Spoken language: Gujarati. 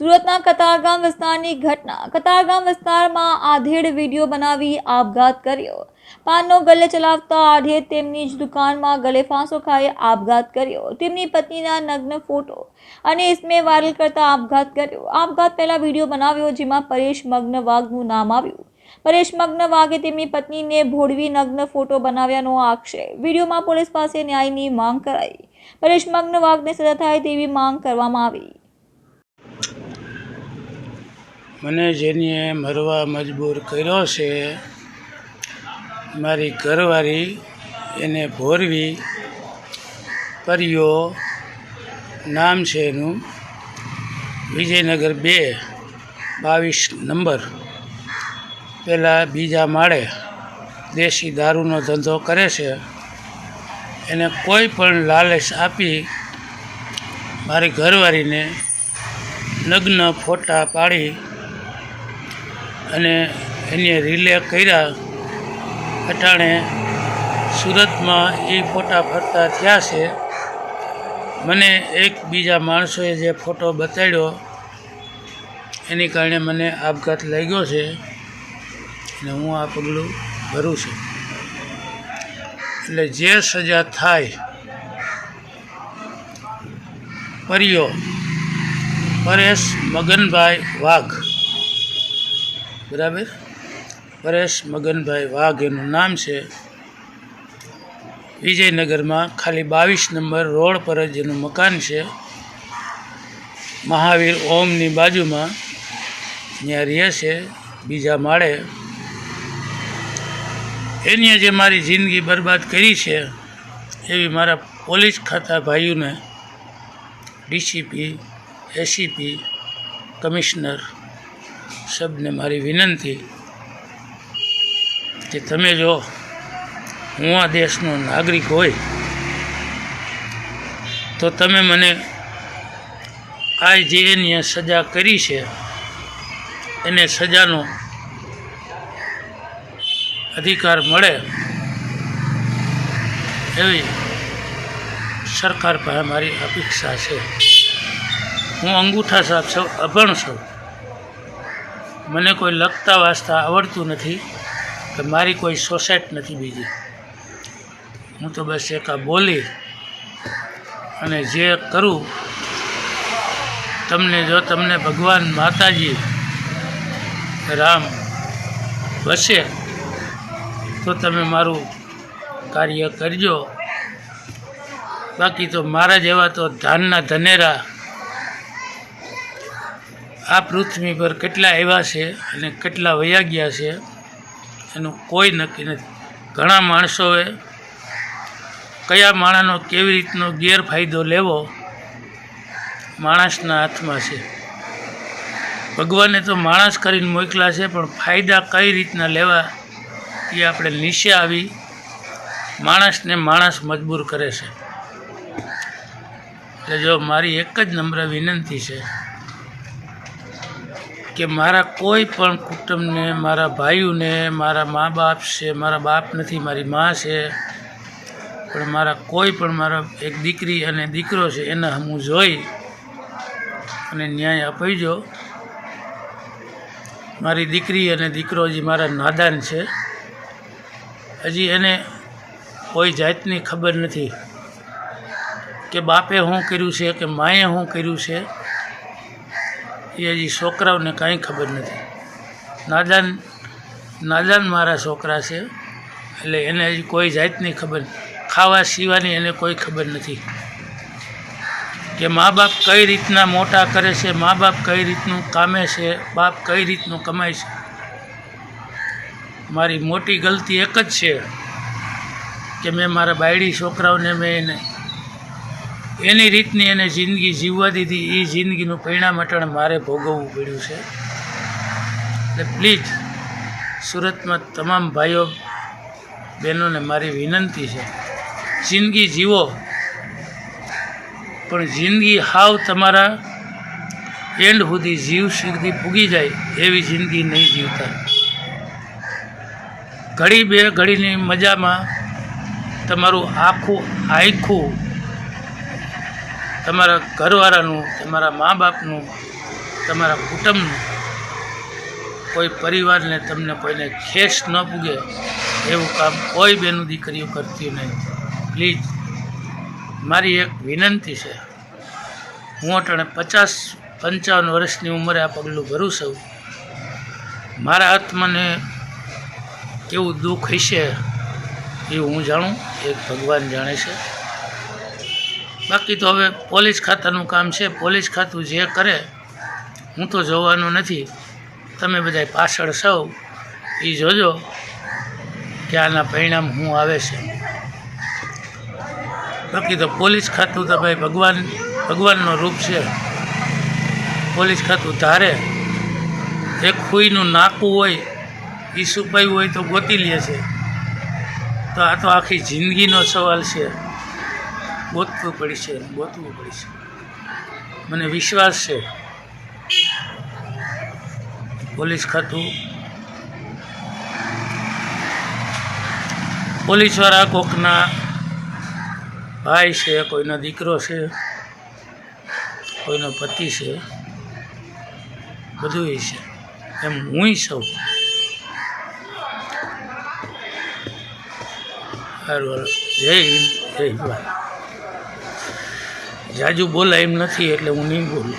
સુરતના કતારગામ વિસ્તારની ઘટના. કતારગામ વિસ્તારમાં આધેડ વીડિયો બનાવી આપઘાત કર્યો. પાનનો ગલે ચલાવતા આધેડ તેમની જ દુકાનમાં ગલે ફાંસો ખાઈ આપઘાત કર્યો. તેમની પત્નીના નગ્ન ફોટો અને ઇસમે વાયરલ કરતા આપઘાત કર્યો. આપઘાત પહેલા વીડિયો બનાવ્યો જેમાં પરેશ મગ્ન વાઘનું નામ આવ્યું. પરેશ મગ્ન વાઘે તેમની પત્નીને ભોળવી નગ્ન ફોટો બનાવ્યાનો આક્ષેપ. વિડીયોમાં પોલીસ પાસે ન્યાયની માંગ કરાઈ. પરેશ મગ્ન વાઘને સજા થાય તેવી માંગ કરવામાં આવી. મને જેનીએ મરવા મજબૂર કર્યો છે, મારી ઘરવાળી એને ભોરવી પરિયો નામ છે એનું વિજયનગર બે, બાવીસ નંબર. પહેલાં બીજા માળે દેશી દારૂનો ધંધો કરે છે. એને કોઈ પણ લાલચ આપી મારી ઘરવાળીને લગ્ન ફોટા પાડી અને એને રિલે કર્યા અટાણે સુરતમાં એ ફોટા ફરતા થયા છે. મને એક બીજા માણસોએ જે ફોટો બતાડ્યો, એની કારણે મને આપઘાત લાગ્યો છે અને હું આ પગલું ભરું છું. એટલે જે સજા થાય પરિયો પરેશ મગનભાઈ વાઘ. બરાબર? પરેશ મગનભાઈ વાઘ એનું નામ છે. વિજયનગરમાં ખાલી બાવીસ નંબર રોડ પર જ એનું મકાન છે. મહાવીર ઓમની બાજુમાં ત્યાં રહે છે બીજા માળે. એની જે મારી જિંદગી બરબાદ કરી છે એવી મારા પોલીસ ખાતા ભાઈઓને ડીસીપી, એસીપી, કમિશનર સબને મારી વિનંતી કે તમે જો હું આ દેશનો નાગરિક હોય, તો તમે મને આ જે એની સજા કરી છે, એને સજાનો અધિકાર મળે એવી સરકાર પાસે મારી અપેક્ષા છે. હું અંગૂઠા સાહેબ છું અભણ છું. મને કોઈ લખતા વાંચતા આવડતું નથી કે મારી કોઈ સોસાયટ નથી બીજી. હું તો બસ એક આ બોલી અને જે કરું, તમને જો તમને ભગવાન માતાજી રામ વસે, તો તમે મારું કાર્ય કરજો. બાકી તો મારા જેવા તો ધાનના ધનેરા આ પૃથ્વી પર કેટલા આવ્યા છે અને કેટલા વયા ગયા છે, એનું કોઈ નક્કી નથી. ઘણા માણસોએ કયા માણસનો કેવી રીતનો ગેરફાયદો લેવો, માણસના હાથમાં છે. ભગવાને તો માણસ કરીને મોકલા છે, પણ ફાયદા કઈ રીતના લેવા એ આપણે નીચે આવી માણસને માણસ મજબૂર કરે છે. એટલે જો મારી એક જ નમ્ર વિનંતી છે કે મારા કોઈ પણ કુટુંબને, મારા ભાઈઓને, મારા મા બાપ છે, મારા બાપ નથી, મારી મા છે, પણ મારા કોઈ પણ મારા એક દીકરી અને દીકરો છે, એને હું જોઈ અને ન્યાય અપાવજો મારી દીકરી અને દીકરો હજી મારા નાદાન છે. હજી એને કોઈ જાતની ખબર નથી કે બાપે શું કર્યું છે કે માએ શું કર્યું છે. એ હજી છોકરાઓને કાંઈ ખબર નથી. નાદાન નાદાન મારા છોકરા છે. એટલે એને હજી કોઈ જાતની ખબર ખાવા સિવાની એને કોઈ ખબર નથી. કે મા બાપ કઈ રીતના મોટા કરે છે, મા બાપ કઈ રીતનું કામે છે, બાપ કઈ રીતનું કમાય છે. મારી મોટી ગલતી એક જ છે કે મેં મારા બાયડી છોકરાઓને મેં એને એની રીતની એને જિંદગી જીવવા દીધી. એ જિંદગીનું પરિણામ અટાણે મારે ભોગવવું પડ્યું છે. એટલે પ્લીઝ સુરતમાં તમામ ભાઈઓ, બહેનોને મારી વિનંતી છે, જિંદગી જીવો. પણ જિંદગી હાવ તમારા એન્ડ સુધી જીવ સુધી પૂગી જાય એવી જિંદગી નહીં જીવતા. ઘડી બે ઘડીની મજામાં તમારું આખું આખું તમારા ઘરવાળાનું, તમારા મા બાપનું તમારા કુટુંબનું કોઈ પરિવારને તમને કોઈને ખેસ ન પૂગે એવું કામ કોઈ બેનું દીકરીઓ કરતી નહીં. પ્લીઝ, મારી એક વિનંતી છે. હું અટાણે પચાસ, પંચાવન વર્ષની ઉંમરે આ પગલું ભરું છું. મારા આત્માને કેવું દુઃખ હશે એ હું જાણું એક ભગવાન જાણે છે. બાકી તો હવે પોલીસ ખાતાનું કામ છે. પોલીસ ખાતું જે કરે, હું તો જોવાનું નથી. તમે બધા પાછળ સૌ એ જોજો કે આના પરિણામ શું આવે છે. બાકી તો પોલીસ ખાતું તો ભાઈ ભગવાન, ભગવાનનો રૂપ છે. પોલીસ ખાતું ધારે. એક ખુઈનું નાકું હોય એ સુપાયું હોય તો ગોતી લે છે. તો આ તો આખી જિંદગીનો સવાલ છે. ગોતવું પડશે ગોતવું પડશે મને વિશ્વાસ છે. પોલીસ ખાતું. પોલીસવાળા કોકના ભાઈ છે, કોઈનો દીકરો છે, કોઈનો પતિ છે, બધું છે. એમ હું સૌ. સારું જય હિન્દ, જય ભારત જાજુ બોલાય એમ નથી એટલે હું નહીં બોલું.